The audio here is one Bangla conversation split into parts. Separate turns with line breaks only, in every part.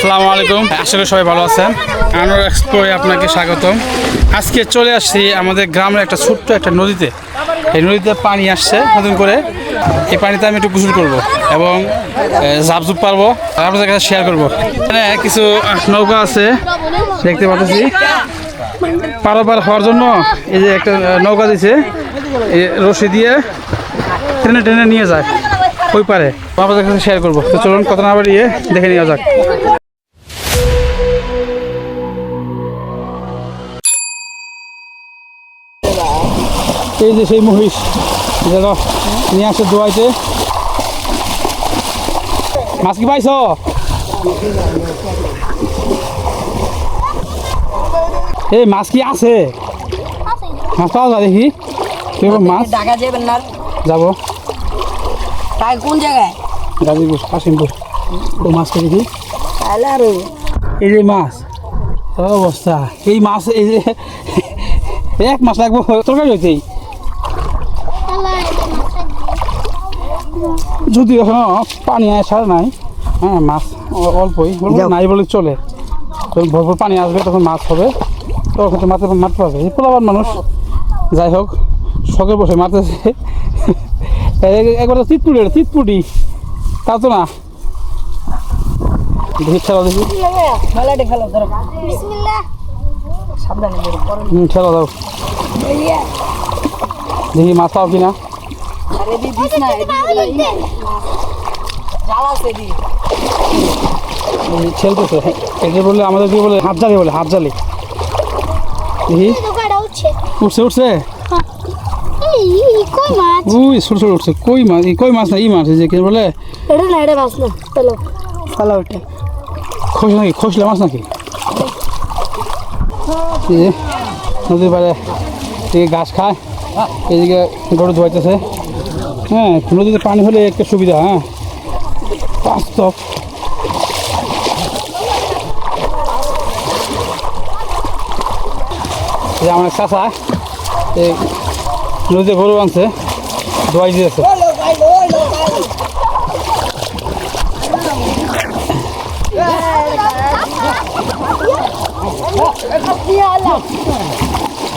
আসসালামু আলাইকুম। করি সবাই ভালো আছেন। আনোর এক্সপ্লোরে আপনাকে স্বাগতম। আজকে চলে আসছি আমাদের গ্রামের একটা ছোট্ট একটা নদীতে। এই নদীতে পানি আসছে, নতুন করে। এই পানিতে আমি একটু গোসল করব এবং ঝাপঝুপ পারব। আপনাদের কাছে শেয়ার করব। এখানে কিছু নৌকা আছে। দেখতে পাচ্ছি। পারাপার হওয়ার জন্য এই যে একটা নৌকা দিছে। রশি দিয়ে টেনে টেনে নিয়ে যায়। ওই পারে। আপনাদের কাছে শেয়ার করব। তো চলুন কত না বাড়িয়ে দেখে নেওয়া যাক। এই যে সেই মহিষ যেন নিয়ে আসে দোয়াইতে। মাছ কি পাইছ? এই মাছ কি আছে? মাছ পাওয়া যায় দেখি। মাছ?
ঢাকা যাবেন না
যাব।
তাই কোন জায়গায়?
গাজীপুর কাশিমপুর। তো মাছটা দেখি?
তাহলে আর
এই যে মাছ। অবস্থা? এই মাছ এই যে এক মাছ লাগবো। তরকারি হইতেই। যদি এখনও পানি আসা নাই। হ্যাঁ মাছ অল্পই। নাই বলে চলে। যখন ভরপুর পানি আসবে তখন মাছ হবে। তখন তো মাছ মারতে পারবে এই পোলাবার মানুষ। যাই হোক শখে বসে মারতেছে। একবার তো চিতপুটি তা তো না। দেখি খেলা দেখি।
খেলো
দাও। দেখি মাছ পাও কিনা।
আরে দি দিস না
এটা বলে আমাদের কি বলে হাত জালি বলে হাত জালি দেখি।
উঠছে।
উঠছে উঠছে?
কই মাছ?
উই ছোট ছোট উঠছে। কই মাছ? কই মাছ না ই মাছ যে কি বলে?
এটা না এটা মাছ না চলো। চলো উঠে।
খোস নাকি? খোসলা মাছ নাকি? নদীর পাড়ে এদিকে গাছ খায় এদিকে গরু ধোয়াইতেছে। হ্যাঁ নদীতে পানি হলে একটা সুবিধা হ্যাঁ। বাস্তব। যে আমার চাষা এই নদীতে গরু আনছে ধোয়াই দিয়েছে।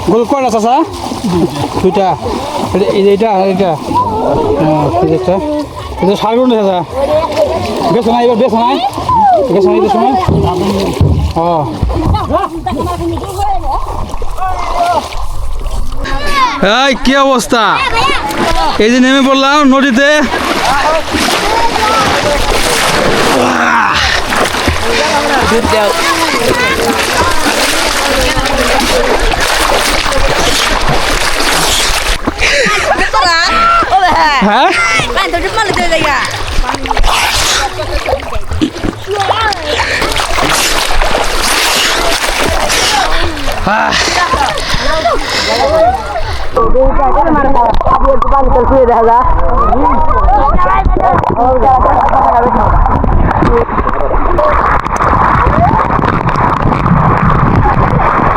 গরু কয়টা চাষা দুইটা। এটা- এই যে এটা এটা। হ্যাঁ এই যে একটা এটা সার গরু না চাষা না এবার বেছো নাই। বেছো না ঈদের সময়। ও এই কি অবস্থা? এই যে নেমে পড়লাম নদীতে। হ্যাঁ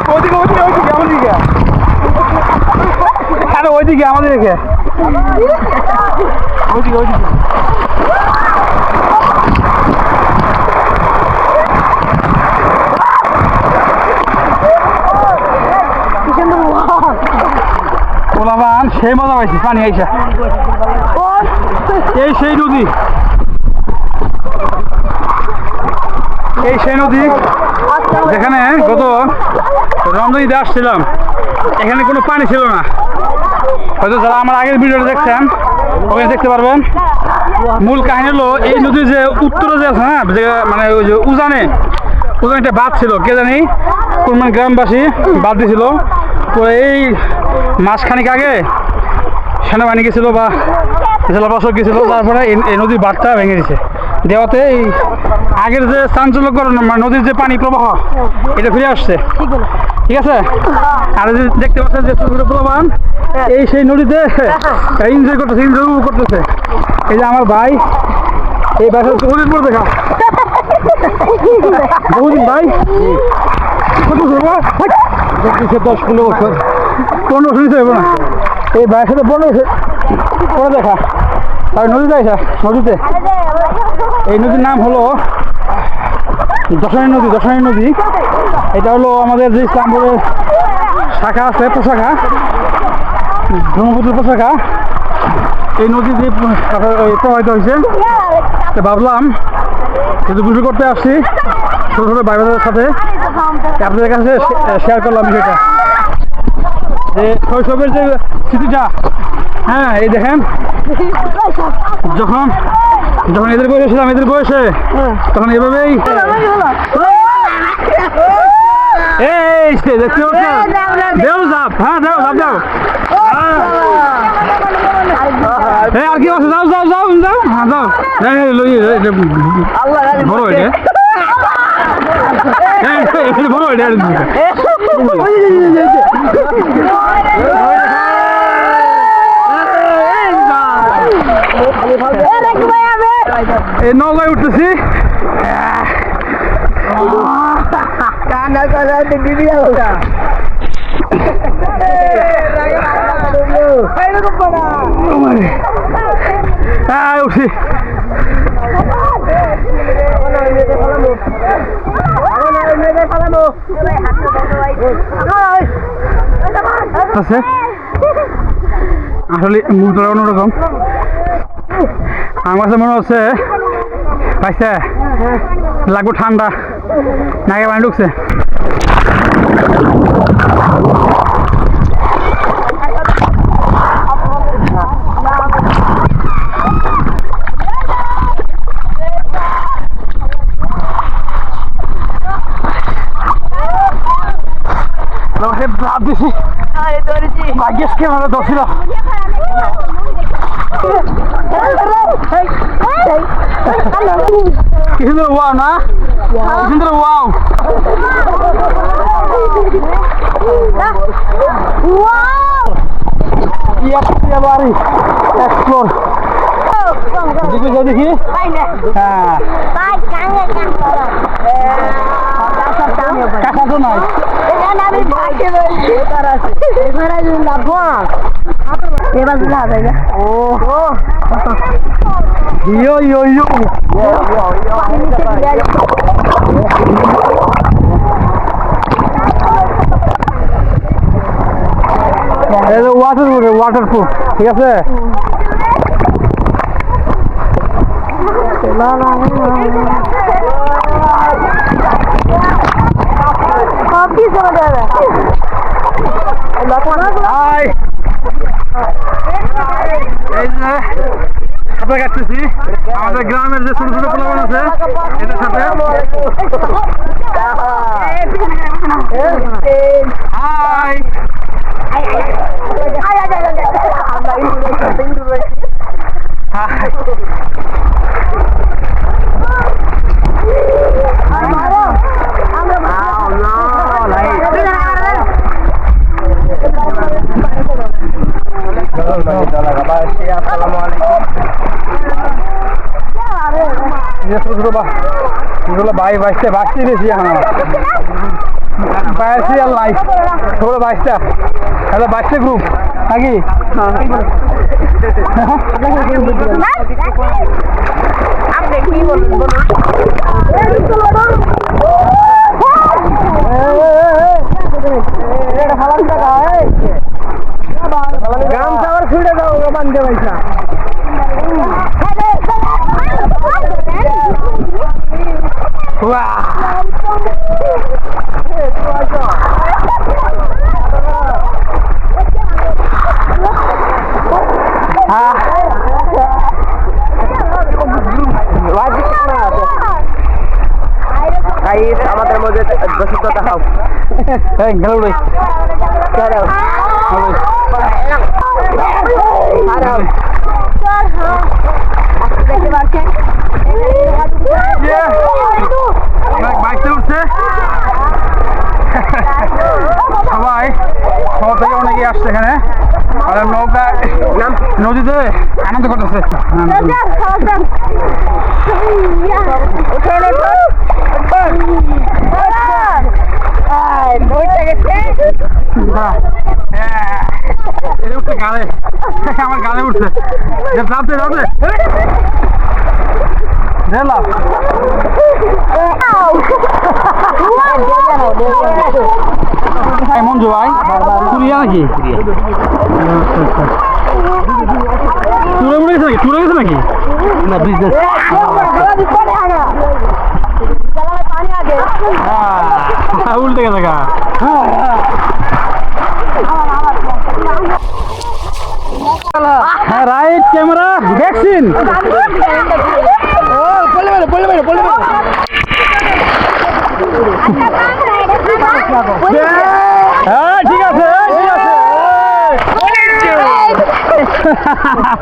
ওইদিকে ওইদিকে ওইদিকে আমাদের দিকে আরে ওইদিকে আমাদের দিকে ওইদিকে ওইদিকে পোলাবান সেই মজা পাইছি পানি আইসা। এই সেই নদী। এই সেই নদী যেখানে গত রমজানিতে আসছিলাম, এখানে কোনো পানি ছিল না। হয়তো যারা আমার আগের ভিডিওটা দেখছেন ওখানে দেখতে পারবেন। মূল কাহিনী হলো, এই নদীর যে উত্তরে যে আছে না যে মানে ওই যে উজানে উজানে একটা বাঁধ ছিল, কে জানি কোন গ্রামবাসী বাদ দিছিল। তো এই মাসখানিক আগে সেনাবাহিনী গেছিল বা জেলা প্রশাসক গেছিল, তারপরে এই এই নদীর বাঁধটা ভেঙে দিছে। দেওয়াতে এই আগের যে চাঞ্চল্যকর মানে নদীর যে পানি প্রবাহ এটা ফিরে আসছে। ঠিক আছে? আর যে দেখতে পাচ্ছেন যে ছোট ছোট প্রবাহ এই সেই নদীতে এনজয় করতেছে এনজয় করতেছে। এই যে আমার ভাই এই ভাই বহুদিন পর দেখা। বহুদিন ভাই? কত বছর দশ পনেরো বছর। পনেরো হবে না। এই ভাইয়ের সাথে পনেরো পরে দেখা। আর নদীতে আইসা নদীতে। এই নদীর নাম হলো দশানী নদী দশানী নদী। এটা হলো আমাদের যে ইসলামপুরের শাখা আছে প্রশাখা ব্রহ্মপুত্র প্রশাখা এই নদী ওই প্রবাহিত হয়েছে। তো ভাবলাম যদি গুজু করতে আসছি, ছোটো ছোটো বোনদের সাথে আপনাদের কাছে শেয়ার করলাম বিষয়টা। যে শৈশবের যে স্মৃতিটা হ্যাঁ এই দেখেন, যখন যখন এদের বয়সে ছিলাম এদের বয়সে তখন এভাবেই এই সে দেখতে পাচ্ছেন দেও হ্যাঁ আর কি আছে যাও যাও যাও যাও হ্যাঁ যাও এই, লই, বড় এটা এই, এই, বড় এটা এই নৌকায় উঠতেছি হ্যাঁ উঠছি আছে? আসলে মুখটা অন্যরকম। আমার কাছে মনে হচ্ছে পাইছে। লাগবো ঠান্ডা নাকে পানি ঢুকছে। লোকে ভাব দিছি ভাগ্যেস ধরছিল কিন্তু ওয়াও না কিন্তু ওয়াও কি একটা বাড়ি এক্সপ্লোর দেখি দেখি হ্যাঁ কাঁচা তো নাই ইয়ো ইয়ো ইয়ো ওয়াটার ওয়াটার প্রুফ ঠিক আছে যে সাঁতার কাটতেছি আমাদের গ্রামের যে ছোট ছোট পোলাপান আছে এটার সাথে। হাই হাই ये ছোট ছোট বা এগুলো ভাই বাইশটা বাঁচতে বেশি এখন। বাইশি আর নাই ছোট বাইশটা হ্যালো বাইশটা গ্রুপ নাকি? গামছা আবার ছুটে দাও বান্ধে পয়সা
Uau! Ah! Lagi kenapa?
Kayak sama termo dia besok tuh
tahu.
Eh, galau deh.
Galau.
Galau. Haram.
Haram. Aku
udah
semakin.
Yeah. শহর থেকে অনেকে আসছে এখানে। আর নৌকা নদীতে আনন্দ করতেছে। গালে আমার গালে উঠছে যাতে যাতে রেলা নাকি? নাকি? টুরে গেছে নাকি? না বিজনেস উল্টে হ্যাঁ রাইট ক্যামেরা ভ্যাকসিন হ্যাঁ ঠিক আছে ঠিক আছে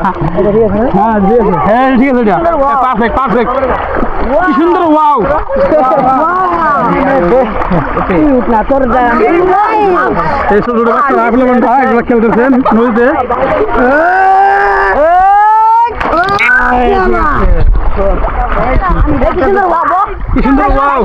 হ্যাঁ ঠিক আছে হ্যাঁ ঠিক আছে এটা। পারফেক্ট পারফেক্ট কি সুন্দর ওয়াও এই ছোট ছোট বাচ্চারা আপনি মনে এগুলো খেলতেছেন নদীতে। কি সুন্দর ওয়াও